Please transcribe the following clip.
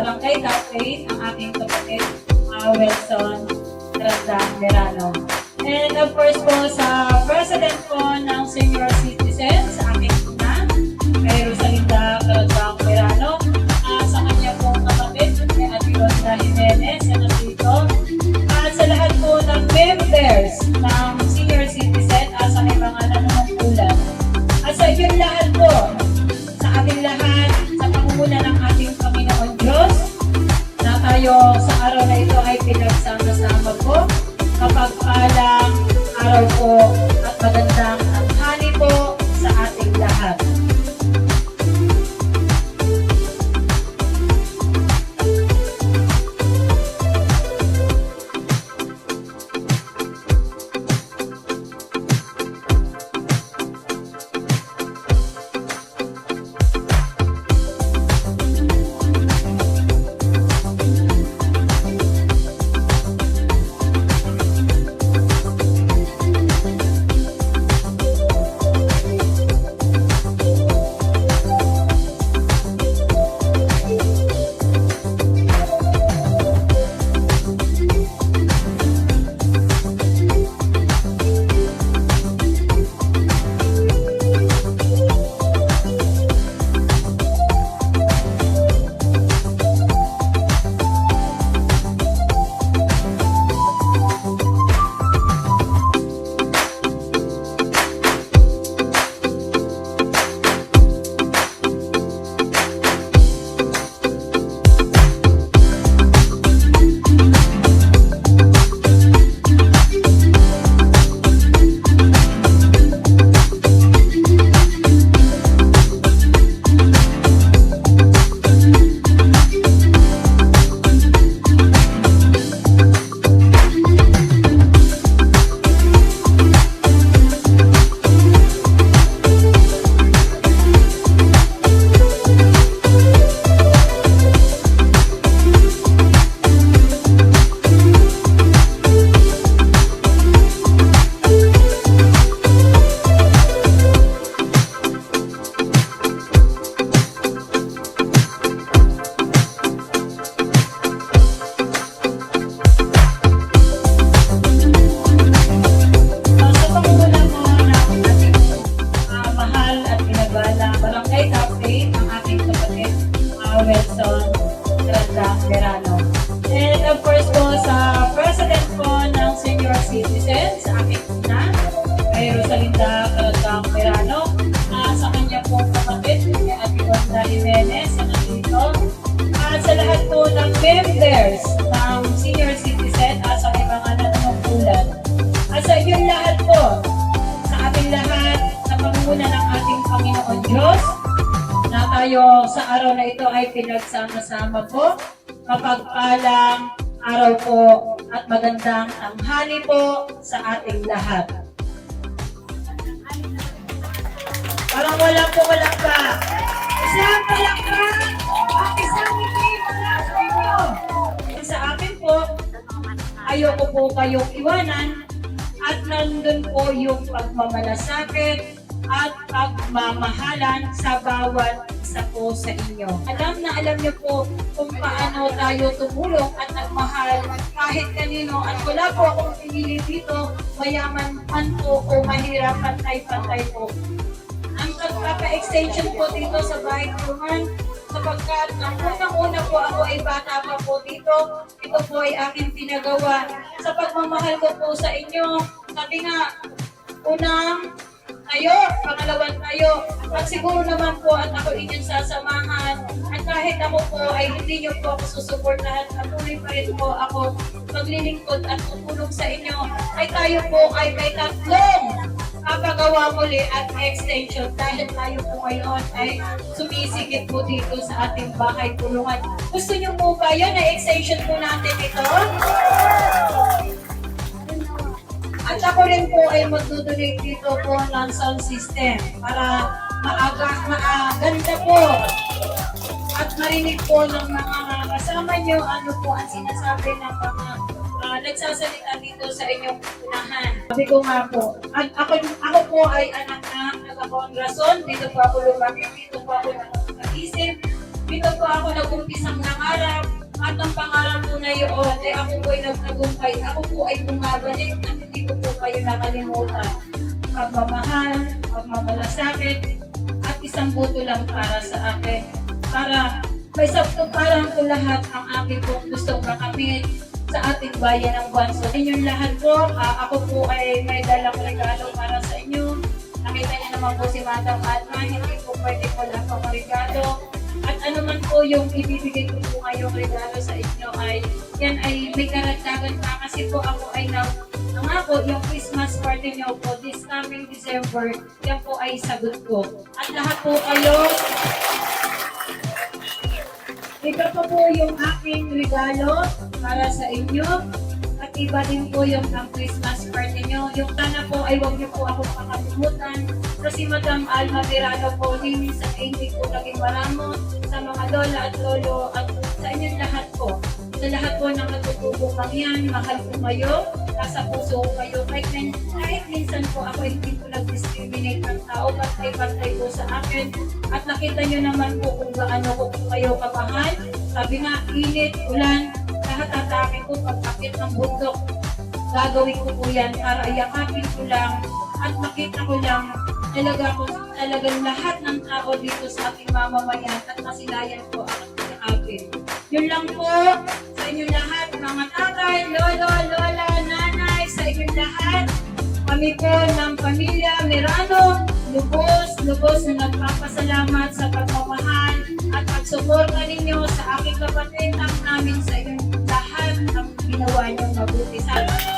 Barangay Cafe, ang aking kapatid, uh, Wilson Randa Verano. And of course po sa president po ng senior citizens, sa aking ina, kay Rosalinda Caradang Verano, ah, sa kanya pong kapatid, kay Ate Ronda Jimenez, na nandito, at sa lahat po ng members ng senior citizen, at sa may mga nanunungkulan. At sa inyong lahat po, sa ating lahat, sa pangunguna ng ating tayo sa araw na ito ay pinagsama-sama po. Kapag palang araw po uh, Wilson Randa Verano. And of course po sa president po ng senior citizens, sa aking ina, kay Rosalinda Caradang Verano, uh, sa kanya pong kapatid, kay Ate Wanda Jimenez, na nandito, at sa lahat po ng members ng senior citizen at sa may mga nanunungkulan. At sa inyong lahat po, sa ating lahat, sa pangunguna ng ating Panginoon Diyos, na tayo sa araw na ito ay pinagsama-sama po, kapag palang araw po at magandang tanghali po sa ating lahat. Parang wala po wala pa. Isang palakpak at isang hindi mula sa Sa akin po, ayoko po kayong iwanan at nandun po yung pagmamalasakit at pagmamahalan sa bawat isa po sa inyo. Alam na alam niyo po kung paano tayo tumulong at nagmahal kahit kanino at wala po akong pinili dito, mayaman man po o mahirap, pantay-pantay po. Ang pagpapa-extension po dito sa bahay tulungan sapagkat ang unang-una po ako ay bata pa po dito. Ito po ay aking pinagawa sa pagmamahal ko po sa inyo. Sabi nga, unang tayo, pangalawan tayo. At siguro naman po at ako inyong sasamahan. At kahit ako po ay hindi niyo po ako susuportahan, patuloy pa rin po ako maglilingkod at tutulong sa inyo. Ay tayo po ay may tatlong papagawa muli at extension dahil tayo po ngayon ay sumisigit po dito sa ating bahay tulungan. Gusto niyo po ba yun na extension po natin ito? Rin po ay magdodonate dito po ng sound system para maaga, maaganda po at marinig po ng mga kasama nyo ano po ang sinasabi ng mga ah, nagsasalita dito sa inyong unahan. Sabi ko nga po, at ako, ako po ay anak na nagkakongrason, dito po ako lumaki, dito po ako nag-isip, dito po ako nag-umpisang nangarap, At ang pangarap po na yun, ay ako po ay nagtagumpay. Ako po ay bumabalik at hindi ko kayo nakalimutan. Pagmamahal, pagmamalasakit, at isang buto lang para sa akin. Para may sabtuparan ko lahat ang aking po gustong makamit sa ating bayan ng Banso. Inyong lahat po, ah, ako po ay may dalang regalo para sa inyo. Nakita niyo naman po si Madam Alma, hindi po pwede ko lang po regalo. At ano man po yung ibibigay ko po ngayong regalo sa inyo ay yan ay may karagdagan pa kasi po ako ay na nangako yung Christmas party niyo po this coming December, yan po ay sagot ko. At lahat po kayo, ito po po yung aking regalo para sa inyo. At iba din po yung ang Christmas party nyo. Yung sana po ay huwag niyo po ako makalimutan. Kasi Madam Alma Mirano po, din sa hindi po naging maramo sa mga lola at lolo at sa inyong lahat po. Sa lahat po ng natutubong yan, mahal ko kayo, nasa puso ko kayo. Kahit, min- kahit minsan po ako hindi po nag-discriminate ng tao, pantay-pantay po sa akin. At nakita nyo naman po kung gaano ko po kayo kamahal. Sabi nga, init, ulan, lahat atake ko pagkakit ng bundok. Gagawin ko po yan para yakapin ko lang at makita ko lang talaga ko talagang lahat ng tao dito sa ating mamamayan at masilayan ko ang yakapin. Yun lang po sa inyo lahat, mga tatay, lolo, lola, nanay, inyong lahat. Kami po ng pamilya Merano, lubos, lubos na nagpapasalamat sa pagpapahal at pagsuporta ninyo sa aking kapatid at namin sa inyong lahat ang ginawa niyong mabuti sa amin.